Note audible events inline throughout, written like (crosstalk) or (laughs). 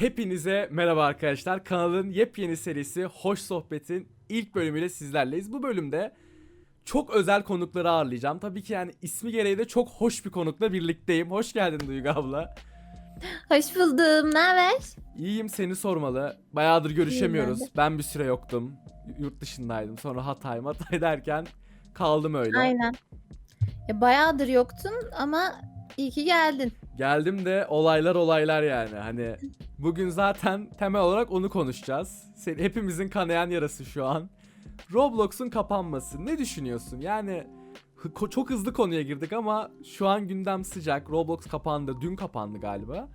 Hepinize merhaba arkadaşlar. Kanalın yepyeni serisi Hoş Sohbet'in ilk bölümüyle sizlerleyiz. Bu bölümde çok özel konukları ağırlayacağım. Tabii ki yani ismi gereği de çok hoş bir konukla birlikteyim. Hoş geldin Duygu abla. Hoş buldum. Ne haber? İyiyim seni sormalı. Bayağıdır görüşemiyoruz. İyiyim Ben bir süre yoktum. Yurt dışındaydım. Sonra Hatay Hatay derken kaldım öyle. Aynen. Ya bayağıdır yoktun ama iyi ki geldin. Geldim de olaylar olaylar yani. Hani bugün zaten temel olarak onu konuşacağız. Sen, hepimizin kanayan yarası şu an. Roblox'un kapanması. Ne düşünüyorsun? Yani çok hızlı konuya girdik ama şu an gündem sıcak. Roblox kapandı. Dün kapandı galiba.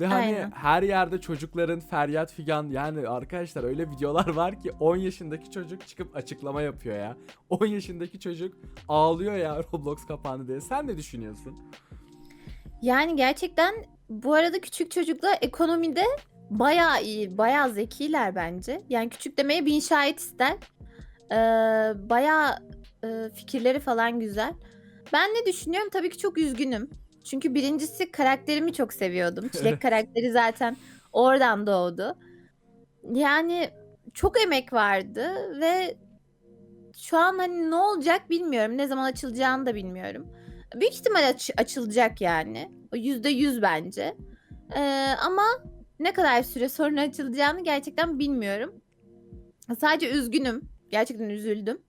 Ve hani Aynen. her yerde çocukların feryat figan yani arkadaşlar öyle videolar var ki 10 yaşındaki çocuk çıkıp açıklama yapıyor ya. (laughs) 10 yaşındaki çocuk ağlıyor ya (laughs) Roblox kapandı diye. Sen ne düşünüyorsun? Yani gerçekten bu arada küçük çocuklar ekonomide bayağı iyi, bayağı zekiler bence. Yani küçük demeye bin şahit ister. Ee, bayağı e, fikirleri falan güzel. Ben ne düşünüyorum? Tabii ki çok üzgünüm. Çünkü birincisi karakterimi çok seviyordum. Çilek (laughs) karakteri zaten oradan doğdu. Yani çok emek vardı ve şu an hani ne olacak bilmiyorum. Ne zaman açılacağını da bilmiyorum. Büyük ihtimal aç- açılacak yani. O yüzde yüz bence. Ee, ama ne kadar süre sonra açılacağını gerçekten bilmiyorum. Sadece üzgünüm. Gerçekten üzüldüm.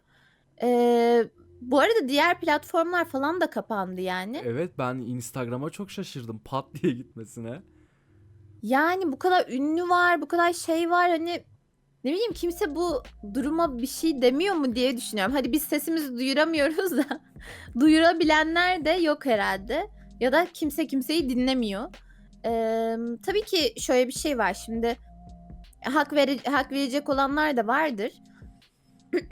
Ee, bu arada diğer platformlar falan da kapandı yani. Evet ben Instagram'a çok şaşırdım pat diye gitmesine. Yani bu kadar ünlü var, bu kadar şey var hani ne bileyim kimse bu duruma bir şey demiyor mu diye düşünüyorum. Hadi biz sesimizi duyuramıyoruz da (laughs) duyurabilenler de yok herhalde. Ya da kimse kimseyi dinlemiyor. Ee, tabii ki şöyle bir şey var şimdi hak vere hak verecek olanlar da vardır. (clears throat)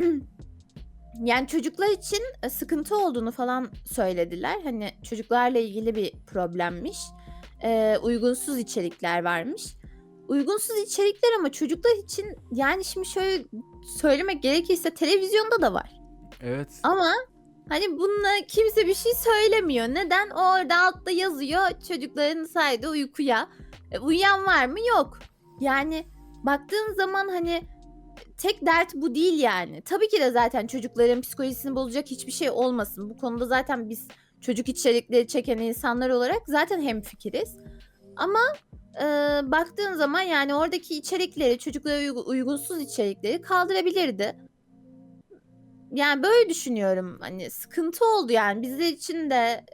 yani çocuklar için e, sıkıntı olduğunu falan söylediler. Hani çocuklarla ilgili bir problemmiş e, uygunsuz içerikler varmış. Uygunsuz içerikler ama çocuklar için yani şimdi şöyle söylemek gerekirse televizyonda da var. Evet. Ama hani bununla kimse bir şey söylemiyor. Neden? Orada altta yazıyor çocukların saydığı uykuya. E, uyuyan var mı? Yok. Yani baktığın zaman hani tek dert bu değil yani. Tabii ki de zaten çocukların psikolojisini bozacak hiçbir şey olmasın. Bu konuda zaten biz çocuk içerikleri çeken insanlar olarak zaten hemfikiriz. Ama e, baktığın zaman yani oradaki içerikleri, çocuklara uygu- uygunsuz içerikleri kaldırabilirdi. Yani böyle düşünüyorum. Hani sıkıntı oldu yani bizler için de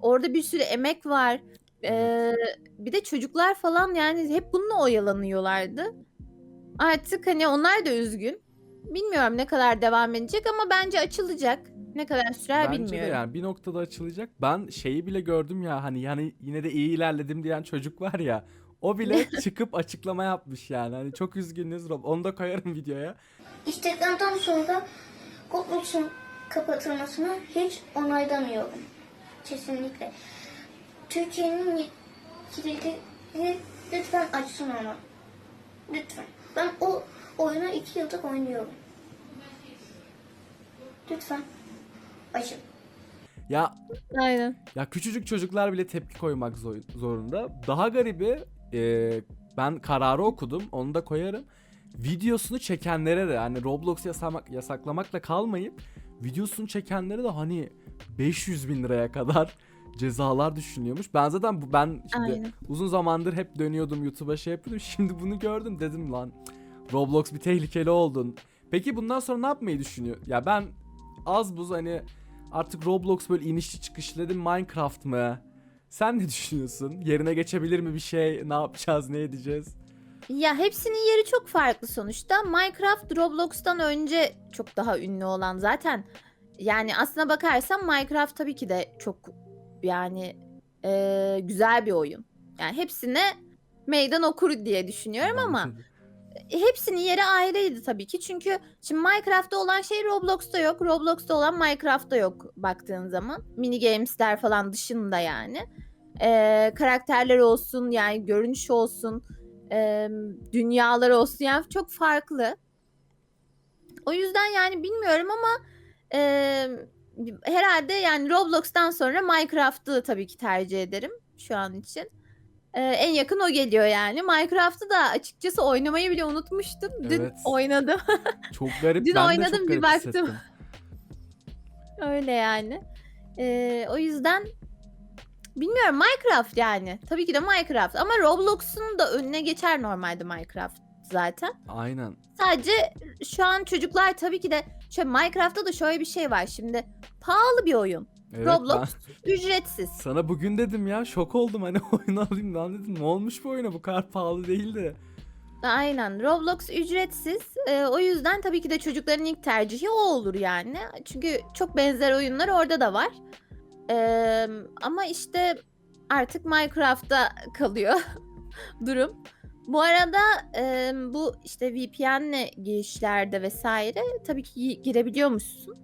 orada bir sürü emek var. Ee, bir de çocuklar falan yani hep bununla oyalanıyorlardı. Artık hani onlar da üzgün. Bilmiyorum ne kadar devam edecek ama bence açılacak. Ne kadar sürer Bence de bilmiyorum. yani bir noktada açılacak. Ben şeyi bile gördüm ya hani yani yine de iyi ilerledim diyen çocuk var ya. O bile (laughs) çıkıp açıklama yapmış yani. Hani çok üzgünüz Rob. Onu da koyarım videoya. İsteklerden sonra Roblox'un kapatılmasını hiç onaylamıyorum. Kesinlikle. Türkiye'nin yetkilileri lütfen açsın onu. Lütfen. Ben o oyunu iki yıldır oynuyorum. Lütfen. Açın. Ya Aynen. ya küçücük çocuklar bile tepki koymak zor- zorunda. Daha garibi e, ben kararı okudum. Onu da koyarım. Videosunu çekenlere de hani Roblox yasamak, yasaklamakla kalmayıp videosunu çekenlere de hani 500 bin liraya kadar (laughs) cezalar düşünüyormuş. Ben zaten bu ben şimdi Aynen. uzun zamandır hep dönüyordum YouTube'a şey yapıyordum. (laughs) Şimdi bunu gördüm dedim lan Roblox bir tehlikeli oldun. Peki bundan sonra ne yapmayı düşünüyor? Ya ben az buz hani artık Roblox böyle inişli çıkışlı dedim Minecraft mı? Sen ne düşünüyorsun? Yerine geçebilir mi bir şey? Ne yapacağız? Ne edeceğiz? Ya hepsinin yeri çok farklı sonuçta. Minecraft Roblox'tan önce çok daha ünlü olan zaten. Yani aslına bakarsan Minecraft tabii ki de çok yani eee, güzel bir oyun. Yani hepsine meydan okur diye düşünüyorum ama hepsinin yeri ayrıydı tabii ki. Çünkü şimdi Minecraft'ta olan şey Roblox'ta yok. Roblox'ta olan Minecraft'ta yok baktığın zaman. Mini games'ler falan dışında yani. Ee, karakterler olsun yani görünüş olsun. e, dünyalar olsun yani çok farklı. O yüzden yani bilmiyorum ama e, herhalde yani Roblox'tan sonra Minecraft'ı tabii ki tercih ederim şu an için. E, en yakın o geliyor yani. Minecraft'ı da açıkçası oynamayı bile unutmuştum. Dün Evet. oynadım. (laughs) Çok garip. Dün ben de oynadım, çok bir garip baktım. hissettim. (laughs) Öyle yani. E, o yüzden bilmiyorum Minecraft yani. Tabii ki de Minecraft ama Roblox'un da önüne geçer normalde Minecraft zaten. Aynen. Sadece şu an çocuklar tabii ki de şöyle Minecraft'ta da şöyle bir şey var şimdi. Pahalı bir oyun. Evet, Roblox ücretsiz. sana bugün dedim ya şok oldum hani (laughs) oyunu alayım lan dedim ne olmuş bu oyuna bu kadar pahalı değildi. Aynen. Roblox ücretsiz. Ee, o yüzden tabii ki de çocukların ilk tercihi o olur yani. Çünkü çok benzer oyunlar orada da var. Ee, ama işte artık Minecraft'ta (laughs) kalıyor (laughs) durum. Bu arada e, bu işte VPN'le girişlerde vesaire tabii ki gi- girebiliyormuşsun.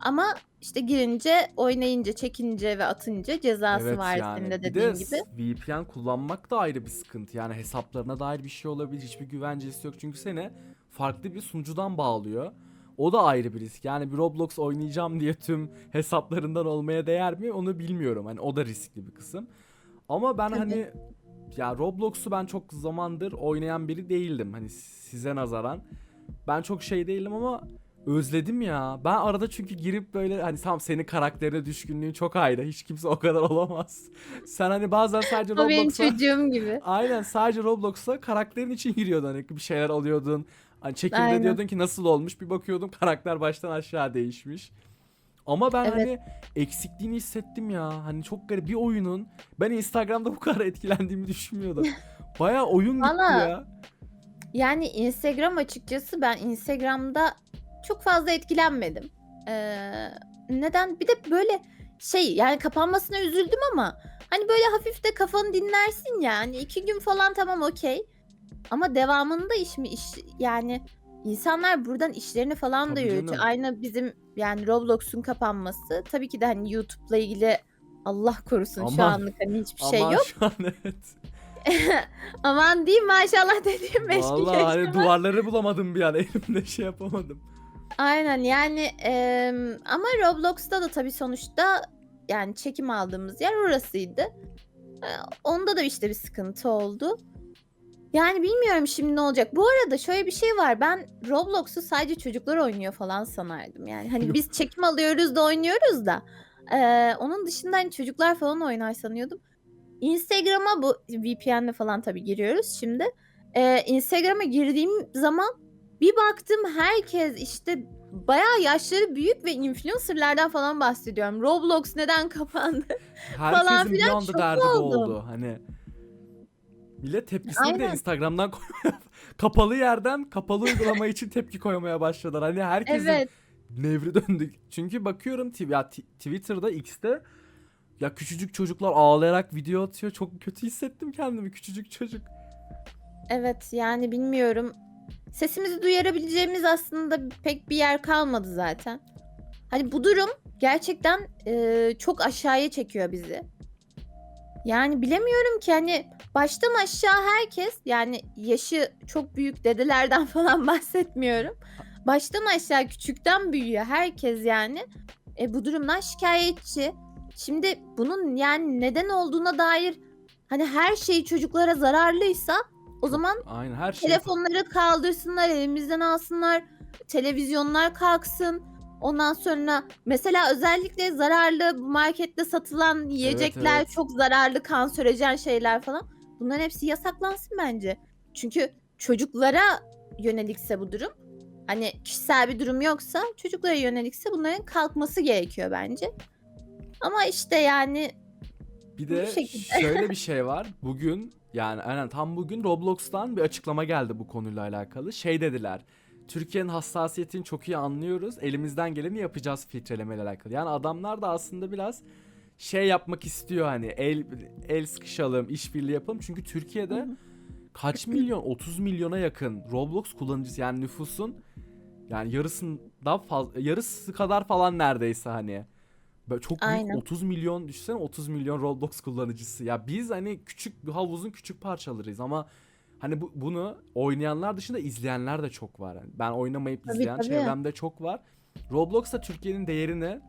Ama işte girince, oynayınca, çekince ve atınca cezası var senin de Bir dediğin de gibi. VPN kullanmak da ayrı bir sıkıntı. Yani hesaplarına dair bir şey olabilir. Hiçbir güvencesi yok. Çünkü seni farklı bir sunucudan bağlıyor. O da ayrı bir risk. Yani bir Roblox oynayacağım diye tüm hesaplarından olmaya değer mi onu bilmiyorum. Hani o da riskli bir kısım. Ama ben Tabii. hani ya Roblox'u ben çok zamandır oynayan biri değildim. Hani size nazaran. Ben çok şey değilim ama özledim ya. Ben arada çünkü girip böyle hani tam senin karakterine düşkünlüğün çok ayrı. Hiç kimse o kadar (laughs) olamaz. Sen hani bazen sadece O benim Roblox'a çocuğum gibi. Aynen sadece Roblox'a karakterin için giriyordun hani bir şeyler alıyordun. Hani çekimde Aynen. diyordun ki nasıl olmuş bir bakıyordum karakter baştan aşağı değişmiş. Ama ben Evet. hani eksikliğini hissettim ya. Hani çok garip bir oyunun ben Instagram'da bu kadar etkilendiğimi düşünmüyordum. Baya oyun gitti Valla ya. Yani Instagram açıkçası ben Instagram'da çok fazla etkilenmedim. Ee, neden? Bir de böyle şey yani kapanmasına üzüldüm ama hani böyle hafif de kafanı dinlersin ya. Hani iki gün falan tamam okey. Ama devamında iş mi iş yani insanlar buradan işlerini falan da Tabii yürütüyor. canım. Aynı bizim yani Roblox'un kapanması. Tabii ki de hani YouTube'la ilgili Allah korusun şu Aman, anlık hani hiçbir şey Aman yok. şu an evet. (laughs) Aman diyeyim maşallah dediğim beş gün Vallahi hani duvarları bulamadım bir an elimde şey yapamadım. Aynen yani em, ama Roblox'ta da tabii sonuçta yani çekim aldığımız yer orasıydı. E, onda da işte bir sıkıntı oldu. Yani bilmiyorum şimdi ne olacak. Bu arada şöyle bir şey var. Ben Roblox'u sadece çocuklar oynuyor falan sanardım. Yani hani Yok. biz (laughs) çekim alıyoruz da oynuyoruz da. e, onun dışında hani çocuklar falan oynar sanıyordum. Instagram'a bu VPN'le falan tabii giriyoruz şimdi. E, Instagram'a girdiğim zaman bir baktım herkes işte bayağı yaşları büyük ve influencerlardan falan bahsediyorum. Roblox neden kapandı? (laughs) Herkesin bir filan anda şok derdi bu oldum. oldu. Hani millet tepkisini de Aynen. Instagram'dan (laughs) kapalı yerden kapalı uygulama için tepki koymaya başladılar. Hani herkesin Evet. nevri döndü. Çünkü bakıyorum ya t- Twitter'da X'te ya küçücük çocuklar ağlayarak video atıyor. Çok kötü hissettim kendimi küçücük çocuk. Evet yani bilmiyorum. Sesimizi duyarabileceğimiz aslında pek bir yer kalmadı zaten. Hani bu durum gerçekten e, çok aşağıya çekiyor bizi. Yani bilemiyorum ki hani baştan aşağı herkes yani yaşı çok büyük dedelerden (laughs) falan bahsetmiyorum. Baştan aşağı küçükten büyüyor herkes yani. E, bu durumdan şikayetçi. Şimdi bunun yani neden olduğuna dair hani her şey çocuklara zararlıysa o zaman Aynen her şey. telefonları kaldırsınlar, elimizden alsınlar, televizyonlar kalksın. Ondan sonra mesela özellikle zararlı bu markette satılan yiyecekler evet. çok zararlı kanserojen şeyler falan. Bunların hepsi yasaklansın bence. Çünkü çocuklara yönelikse bu durum. Hani kişisel bir durum yoksa çocuklara yönelikse bunların kalkması gerekiyor bence. Ama işte yani Bir de şöyle bir (laughs) şey var. Bugün yani aynen tam bugün Roblox'tan bir açıklama geldi bu konuyla alakalı. Şey dediler. Türkiye'nin hassasiyetini çok iyi anlıyoruz. Elimizden geleni yapacağız filtrelemeyle alakalı. Yani adamlar da aslında biraz şey yapmak istiyor hani el el sıkışalım, işbirliği yapalım. Çünkü Türkiye'de kaç milyon (laughs) 30 milyona yakın Roblox kullanıcısı yani nüfusun yani yarısından fazla yarısı kadar falan neredeyse hani. Böyle çok büyük Aynen. 30 milyon düşünsene 30 milyon Roblox kullanıcısı. Ya biz hani küçük bir havuzun küçük parçalarıyız ama hani bu, bunu oynayanlar dışında izleyenler de çok var. Yani ben oynamayıp Tabii, izleyen tabii. çevremde çok var. Roblox da Türkiye'nin değerini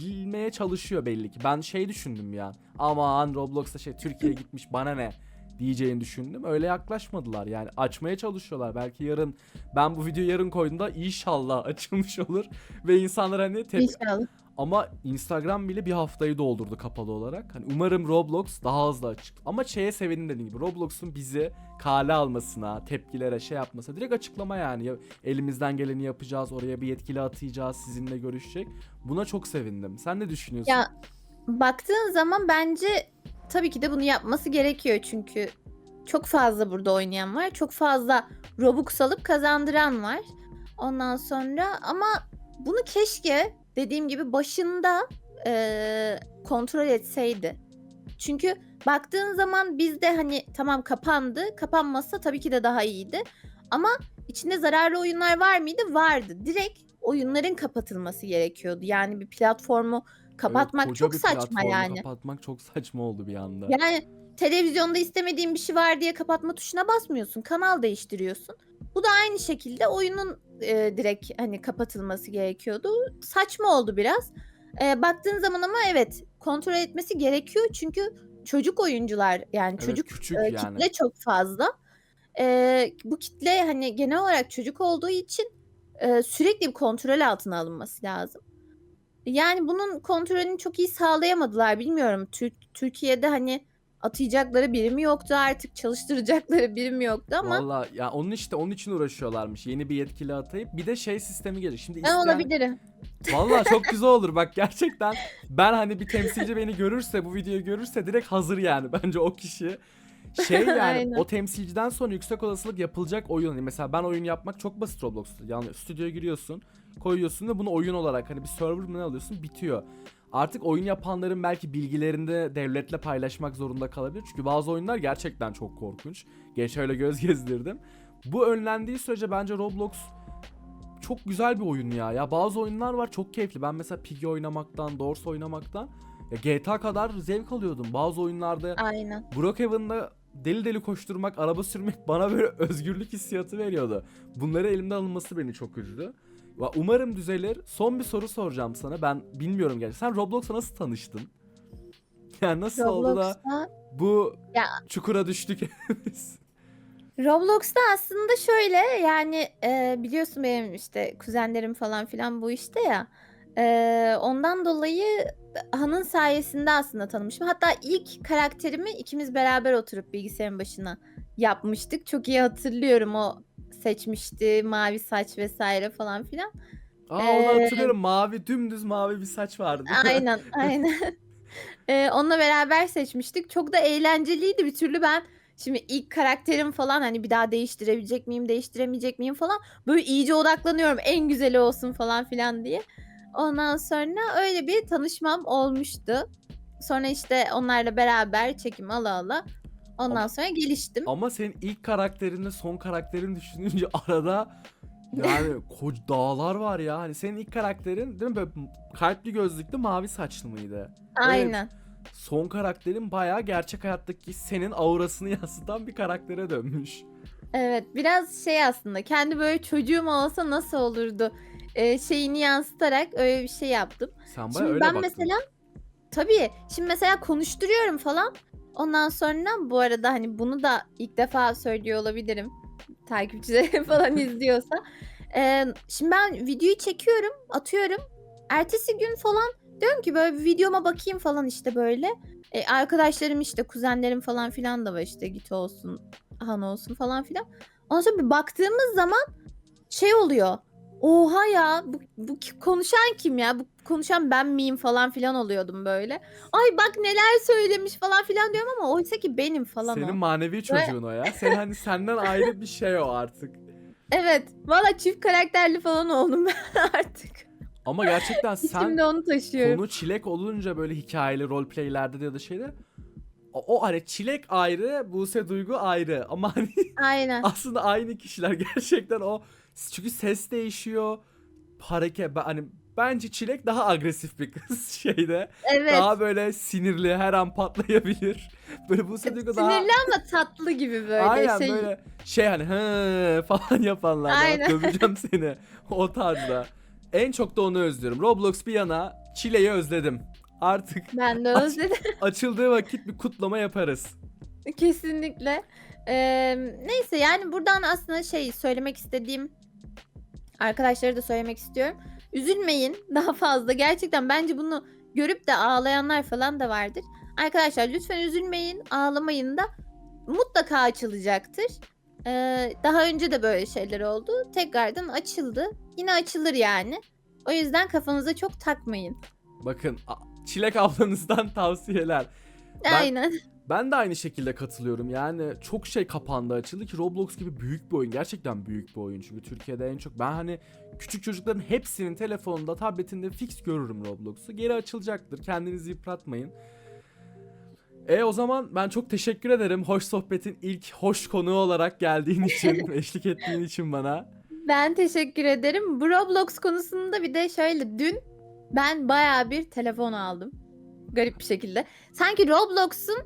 bilmeye çalışıyor belli ki. Ben şey düşündüm ya. Aman Roblox'ta şey Türkiye gitmiş bana ne diyeceğini düşündüm. Öyle yaklaşmadılar yani açmaya çalışıyorlar. Belki yarın ben bu videoyu yarın koyduğumda inşallah (laughs) açılmış olur ve insanlar hani tepki İnşallah. ama Instagram bile bir haftayı doldurdu kapalı olarak. Hani umarım Roblox daha hızlı açık. Ama şeye sevindim dediğim gibi Roblox'un bizi kale almasına, tepkilere şey yapmasına direkt açıklama yani. Ya, elimizden geleni yapacağız, oraya bir yetkili atayacağız, sizinle görüşecek. Buna çok sevindim. Sen ne düşünüyorsun? Ya baktığın zaman bence tabii ki de bunu yapması gerekiyor çünkü çok fazla burada oynayan var. Çok fazla Robux alıp kazandıran var. Ondan sonra ama bunu keşke dediğim gibi başında eee, kontrol etseydi. Çünkü baktığın zaman bizde hani tamam kapandı. Kapanmasa tabii ki de daha iyiydi. Ama içinde zararlı oyunlar var mıydı? Vardı. Direkt oyunların kapatılması gerekiyordu. Yani bir platformu kapatmak koca çok bir saçma platformu yani. Kapatmak çok (laughs) saçma oldu bir anda. Yani televizyonda istemediğin bir şey var diye kapatma tuşuna basmıyorsun. Kanal değiştiriyorsun. Bu da aynı şekilde oyunun e, direkt hani kapatılması gerekiyordu. Saçma oldu biraz. E, baktığın zaman ama evet kontrol etmesi gerekiyor çünkü çocuk oyuncular yani Evet, çocuk küçük e, yani. kitle çok fazla. E, bu kitle hani genel olarak çocuk olduğu için e, sürekli bir kontrol altına alınması lazım. Yani bunun kontrolünü çok iyi sağlayamadılar bilmiyorum. Tür- Türkiye'de hani atayacakları biri mi yoktu artık çalıştıracakları biri mi yoktu ama Valla ya onun işte onun için uğraşıyorlarmış. Yeni bir yetkili atayıp bir de şey sistemi gelir. Şimdi ben isteyen- olabilirim. Valla (laughs) çok güzel olur bak gerçekten. Ben hani bir temsilci beni görürse bu videoyu görürse direkt hazır yani bence o kişi. Şey (laughs) yani Aynen. o temsilciden sonra yüksek olasılık yapılacak oyun. Hani mesela ben oyun yapmak çok basit Roblox'ta. Yani stüdyoya giriyorsun, koyuyorsun ve bunu oyun olarak hani bir server mı ne alıyorsun bitiyor. Artık oyun yapanların belki bilgilerini de devletle paylaşmak zorunda kalabilir. Çünkü bazı oyunlar gerçekten çok korkunç. Geç öyle göz (laughs) gezdirdim. Bu önlendiği sürece bence Roblox çok güzel bir oyun ya. Ya bazı oyunlar var çok keyifli. Ben mesela Piggy oynamaktan, Doors oynamaktan ya GTA kadar zevk alıyordum. Bazı oyunlarda Aynen. Brookhaven'da deli deli koşturmak, araba sürmek bana böyle (laughs) özgürlük hissiyatı veriyordu. Bunları elimden alınması beni çok üzdü. Umarım düzelir. Son bir soru soracağım sana. Ben bilmiyorum gerçekten. Sen Roblox'a nasıl tanıştın? (laughs) Yani nasıl oldu da Roblox'ta bu Ya- çukura düştük hepimiz? (laughs) Roblox'ta aslında şöyle yani e, biliyorsun benim işte kuzenlerim falan filan bu işte ya. E, ondan dolayı Han'ın sayesinde aslında tanımışım. Hatta ilk karakterimi ikimiz beraber oturup bilgisayarın başına yapmıştık. Çok iyi hatırlıyorum o seçmişti mavi saç vesaire falan filan. Aa onu Ee, hatırlıyorum. Mavi dümdüz mavi bir saç vardı. (laughs) Aynen aynen. (laughs) Ee, onunla beraber seçmiştik. Çok da eğlenceliydi bir türlü ben şimdi ilk karakterim falan hani bir daha değiştirebilecek miyim değiştiremeyecek miyim falan böyle iyice odaklanıyorum en güzeli olsun falan filan diye. Ondan sonra öyle bir tanışmam olmuştu. Sonra işte onlarla beraber çekim ala ala ondan Ama- sonra geliştim. Ama senin ilk karakterinle son karakterini düşününce (laughs) arada yani koca dağlar var ya. Hani senin ilk karakterin değil mi böyle kalpli gözlüklü mavi saçlı mıydı? Aynen. Son karakterin bayağı gerçek hayattaki senin aurasını (laughs) yansıtan bir karaktere dönmüş. Evet biraz şey aslında kendi böyle çocuğum olsa nasıl olurdu e, şeyini yansıtarak öyle bir şey yaptım. Sen bayağı Şimdi öyle ben baktın. mesela tabii şimdi mesela konuşturuyorum falan. Ondan sonra bu arada hani bunu da ilk defa söylüyor olabilirim. Takipçilerim (laughs) falan (laughs) izliyorsa. Ee, şimdi ben videoyu çekiyorum, atıyorum. Ertesi gün falan diyorum ki böyle bir videoma bakayım falan işte böyle. Ee, arkadaşlarım işte kuzenlerim falan filan da var işte git olsun, han olsun falan filan. Ondan sonra bir baktığımız zaman şey oluyor. Oha ya bu, bu konuşan kim ya? Bu konuşan ben miyim falan filan oluyordum böyle. Ay bak neler söylemiş falan filan diyorum ama oysa ki benim falan Senin o. manevi çocuğun o ya. Sen hani senden ayrı bir şey o artık. (laughs) Evet. Valla çift karakterli falan oldum (laughs) ben artık. Ama gerçekten sen İçimde onu taşıyorum. konu çilek olunca böyle hikayeli roleplaylerde de ya da şeyde o, o hani çilek ayrı, Buse Duygu ayrı ama hani (laughs) Aynen. aslında aynı kişiler gerçekten o çünkü ses değişiyor hareket ben- hani bence çilek daha agresif bir kız (laughs) şeyde Evet. daha böyle sinirli her an patlayabilir (laughs) böyle Buse Duygu daha Sinirli ama tatlı gibi böyle aynen şey. böyle şey hani hı falan yapanlar Aynen. döveceğim (laughs) seni o tarzda en çok da onu özlüyorum Roblox bir yana çileyi özledim artık Ben de Aç- özledim. açıldığı vakit bir kutlama yaparız Kesinlikle. Ee, neyse yani buradan aslında şey söylemek istediğim arkadaşlara da söylemek istiyorum. Üzülmeyin (laughs) daha fazla. Gerçekten bence bunu görüp de ağlayanlar falan da vardır. Arkadaşlar lütfen üzülmeyin, ağlamayın da mutlaka açılacaktır. Ee, daha önce de böyle şeyler oldu. Tekrardan açıldı. Yine açılır yani. O yüzden kafanıza çok takmayın. Bakın Çilek ablanızdan (laughs) tavsiyeler. Ben- Aynen. Ben de aynı şekilde katılıyorum. Yani çok şey kapandı açıldı ki Roblox gibi büyük bir oyun. Gerçekten büyük bir oyun. Çünkü Türkiye'de en çok ben hani küçük çocukların hepsinin telefonunda, tabletinde fix görürüm Roblox'u. Geri açılacaktır. Kendinizi yıpratmayın. E o zaman ben çok teşekkür ederim. Hoş sohbetin ilk hoş konuğu olarak geldiğin için, (laughs) eşlik ettiğin için bana. Ben teşekkür ederim. Bu Roblox konusunda bir de şöyle dün ben bayağı bir telefon aldım. Garip bir şekilde. Sanki Roblox'un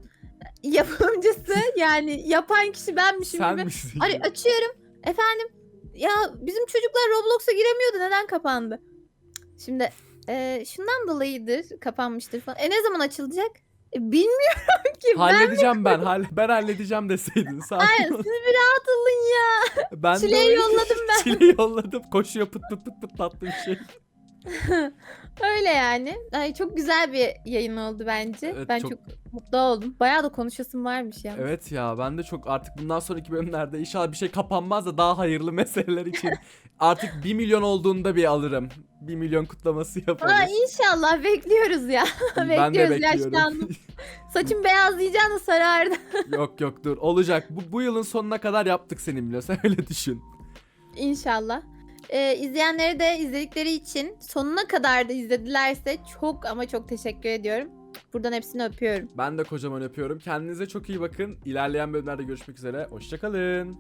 yapımcısı yani yapan kişi benmişim Sen gibi. misin? Hani açıyorum. Efendim ya bizim çocuklar Roblox'a giremiyordu. Neden kapandı? Şimdi e, şundan dolayıdır kapanmıştır falan. E ne zaman açılacak? E, bilmiyorum ki. Ben Halledeceğim ben. hall- ben halledeceğim deseydin. Ol. siz bir rahat olun ya. Ben de öyle- yolladım ben. (laughs) Çileği yolladım. Koşuyor pıt pıt pıt pıt tatlı bir şey. (laughs) Öyle yani. Ay, çok güzel bir yayın oldu bence. Evet, ben çok- çok... mutlu oldum. Bayağı da konuşasım varmış ya. Evet ya ben de çok artık bundan sonraki bölümlerde inşallah bir şey kapanmaz da daha hayırlı (laughs) meseleler için artık 1 milyon olduğunda bir alırım. 1 milyon kutlaması yaparız. Aa, inşallah bekliyoruz ya. (laughs) ben de bekliyoruz, yaşlandım. Saçım beyazlayacağını sarardı. yok yok dur olacak. Bu, bu yılın sonuna kadar yaptık seni milyon sen öyle düşün. İnşallah. Ee, izleyenlere de izledikleri için sonuna kadar da izledilerse çok ama çok teşekkür ediyorum. Buradan hepsini öpüyorum. Ben de kocaman öpüyorum. Kendinize çok iyi bakın. İlerleyen bölümlerde görüşmek üzere. Hoşçakalın.